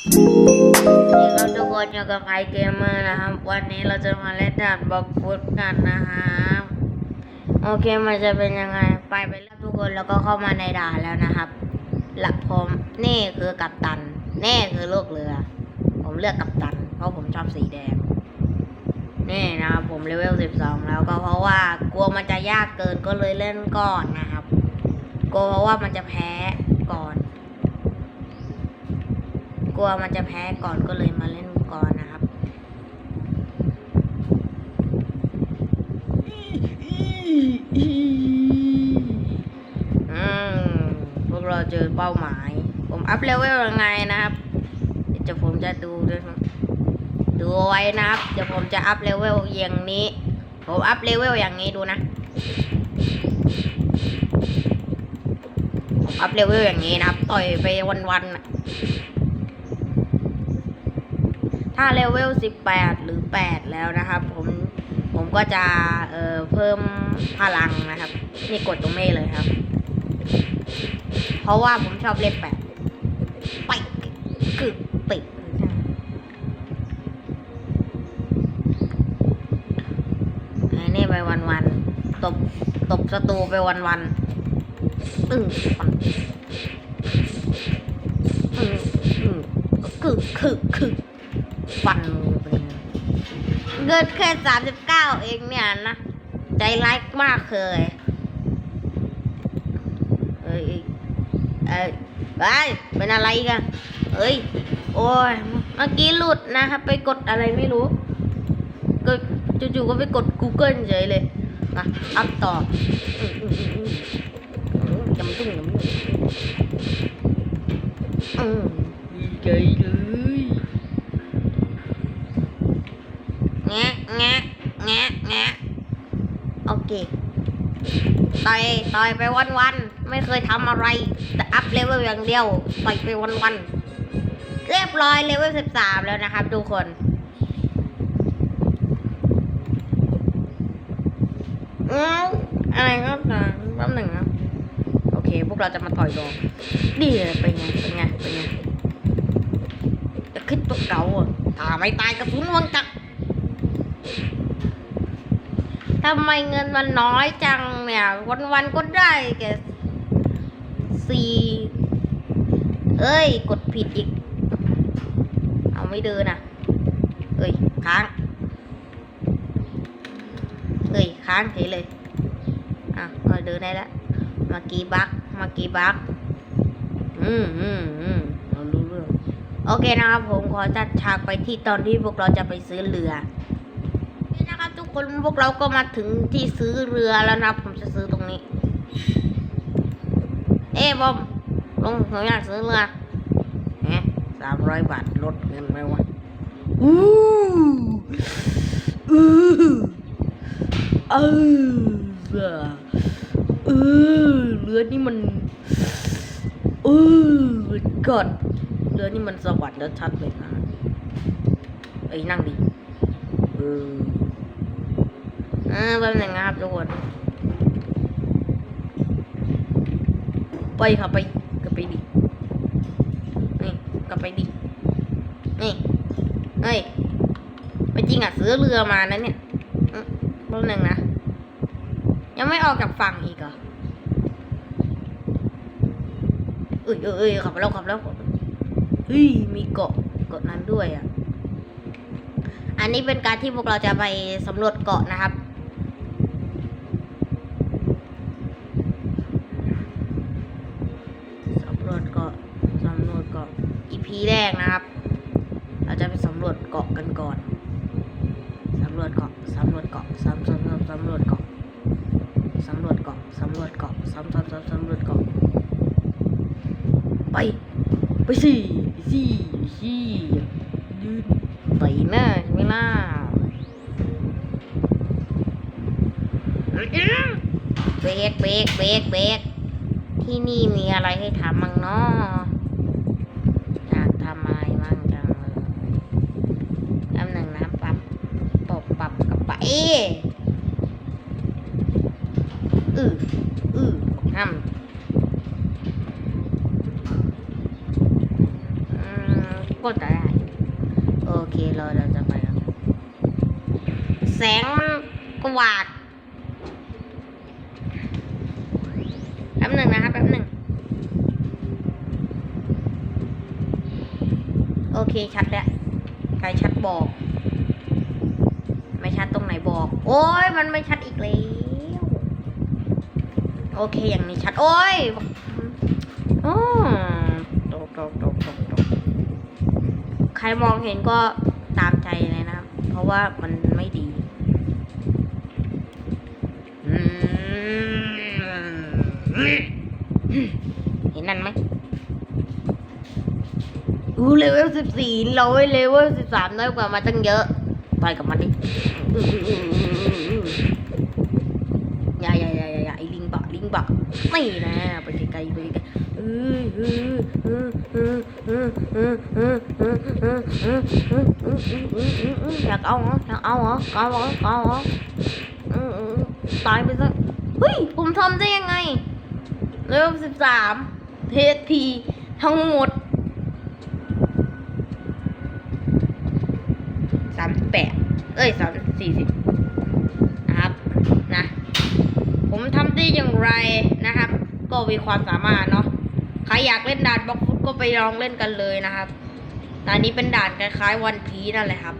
นี่ครับทุกคนอยู่กับไอเกมเมอร์นะครับ วันนี้เราจะมาเล่นด่านบล็อกฟุตกันนะครับโอเคมันจะเป็นยังไง ไปไปแล้วทุกคนแล้วก็เข้ามาในด่านแล้วนะครับ หลักผมนี่คือกัปตัน นี่คือลูกเรือ ผมเลือกกัปตัน เพราะผมชอบสีแดง นี่นะครับผมเลเวล12แล้วก็เพราะว่ากลัวมันจะยากเกินก็เลยเล่นก่อนนะครับกลัวเพราะว่ามันจะแพ้ก่อน ลัวมันจะแพ้ก่อนก็เลยมาเล่นก่อนนะครับ อืมพวกเราเจอเป้าหมาย ผมอัพเลเวลยังไงนะครับ เดี๋ยวผมจะดูด้วยครับดูเอาไว้นะครับ เดี๋ยวผมจะอัพเลเวลอย่างนี้ ผมอัพเลเวลอย่างนี้ดูนะผมอัพเลเวลอย่างนี้นะครับ ต่อยไปวันๆ ถ้าเลเวล 18 หรือ 8 แล้วนะครับ ผมผมก็จะเอ่อเพิ่มพลังนะครับ นี่กดตรงนี้เลยครับ เพราะว่าผมชอบเลขแปดไปกึกติดไอ้นี่ไปวันวันตบตบศัตรูไปวันวันๆอึ้งปังอึ้งอึ้งกึกคึกคึก ฟันมือไปเลยเงินแค่สามสิบเก้าเองเนี่ยนะ ใจร้ายมากเคยเอ้ยเอ้ยไปเป็นอะไรกันเอ้ย โอ้ย เมื่อกี้หลุดนะครับ ไปกดอะไรไม่รู้ ก็จู่ๆก็ไปกด Google เฉยเลยนะอัพต่อจำตุ้งจำตุ้งอืมใจเลย แงะแงะแงะแงโอเคต่อยต่อยไปวันวันๆไม่เคยทำอะไรแต่อัพเลเวลอย่างเดียวต่อยไปวันวันๆเรียบร้อยเลเวลสิบสามแล้วนะครับทุกคน อืมอะไรก็ตามแป๊บหนึ่งนะโอเค พวกเราจะมาต่อยดองดีเลยเป็นไงเป็นไงเป็นไงจะขึ้นตัวเก่าอะถ้าไม่ตายกระสุนวังจักร ทำไมเงินมันน้อยจังเนี่ย วันวันๆก็ได้แค่สี่เอ้ย กดผิดอีก เอาไม่เดินอะ เอ้ย ค้าง เอ้ย ค้างเฉยเลย อะเอาเดินได้แล้วเมื่อกี้บักเมื่อกี้บักอืมอืมอืมเรารู้เรื่อง โอเคนะครับ ผมขอจัดฉากไปที่ตอนที่พวกเราจะไปซื้อเรือ นี่นะครับ ทุกคนพวกเราก็มาถึงที่ซื้อเรือแล้วนะผมจะซื้อตรงนี้ เอ้บอมลงผมอยากซื้อเรือเอ๊ะสามร้อยบาทลดเงินไหมวะอู้อู้เออเรือเออเรือนี่มันเออกอดเรือนี่มันสวัสดิ์แล้วชัดเลยนะเอ้ยนั่งดิเออเออแป๊บหนึงนะครับทุกคนไปค่ะไปกลับไปดิ นี่กลับไปดิ นี่ เฮ้ยไม่จริงอะซื้อเรือมานะเนี่ยแป๊บหนึงนะ ยังไม่ออกจากฝั่งอีกเหรอเอ้ยเอ้ยเอ้ยขับแล้วขับแล้วขับแล้วเฮ้ยมีเกาะเกาะนั้นด้วยอะ อันนี้เป็นการที่พวกเราจะไปสำรวจเกาะนะครับ สำ รวจเกาะสำรวจเกาะ EP แรกนะครับ เราจะไปสำรวจเกาะกันก่อนสำรวจเกาะสำรวจเกาะสำสำสำสำรวจเกาะสำรวจเกาะสำรวจเกาะสำสำสำสำรวจเกาะไปไปสิสิสิยืนไปหน้าใช่หมล่ะเบรกเบรกเบรกเบรก ที่นี่มีอะไรให้ทำมั่งเนาะอยากทำอะไรมั่งจังเลยแป๊บหนึ่งนะปรับปบปับกระปะอืออือห้ำอืมก็ได้โอเคเราเราจะไปแล้วแสงมันกวาดแป๊บหนึ่งนะครับแป๊บหนึ่งโอ เคชัดแล้วใครชัดบอก ไม่ชัดตรงไหนบอก โอ้ยมันไม่ชัดอีกแล้วโอเคอย่างนี้ชัด โอ้ยอ๋อตกตกตกตกตกใครมองเห็นก็ตามใจเลยนะ เพราะว่ามันไม่ดีเห็นนั่นไหม กูเลเวลสิบสี่เราเลเวลสิบสามน้อยกว่ามาตั้งเยอะไปกับมันดิอย่าย่าย่าย่าไอลิงบะลิงบะไม่นะไปไกลไปไกลอยากเอาเหรออยากเอาเหรอเอาเหรอเอาเหรอตายไปซะเฮ้ย ผมทำได้ยังไงเลเวลสิบสามเทสทีทั้งหมด เอ้ยสามสี่สิบนะครับนะผมทำได้อย่างไรนะครับ ก็มีความสามารถเนาะใครอยากเล่นด่านบล็อกฟุตก็ไปลองเล่นกันเลยนะครับด่านนี้เป็นด่านคล้ายๆวันพีนั่นแหละครับ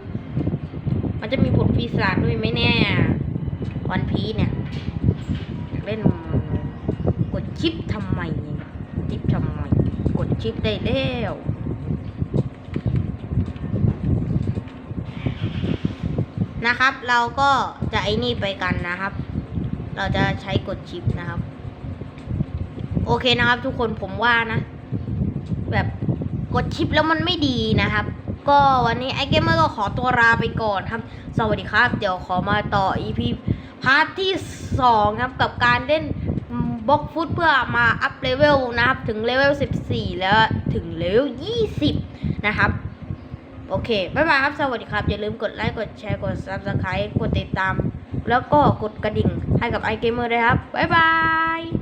มันจะมีผลปีศาจด้วยไหมเนี่ยวันพีเนี่ยเล่นกดชิปทำไมเนี่ยชิปทำไม กดชิปได้แล้ว นะครับ เราก็จะไอ้นี่ไปกันนะครับ เราจะใช้กดชิปนะครับ โอเคนะครับ ทุกคนผมว่านะ แบบกดชิปแล้วมันไม่ดีนะครับ ก็วันนี้ไอเกมเมอร์ก็ขอตัวลาไปก่อนครับ สวัสดีครับ เดี๋ยวขอมาต่อ EP พาร์ทที่2ครับกับการเล่นบล็อกฟุตเพื่อมาอัพเลเวลนะครับ ถึงเลเวล 14 แล้วถึงเลเวล 20 นะครับ โอเค บ๊ายบายครับ สวัสดีครับ อย่าลืมกดไลค์ กดแชร์ กด subscribe กดติดตาม แล้วก็กดกระดิ่งให้กับไอเกมเมอร์ด้วยครับ บ๊ายบาย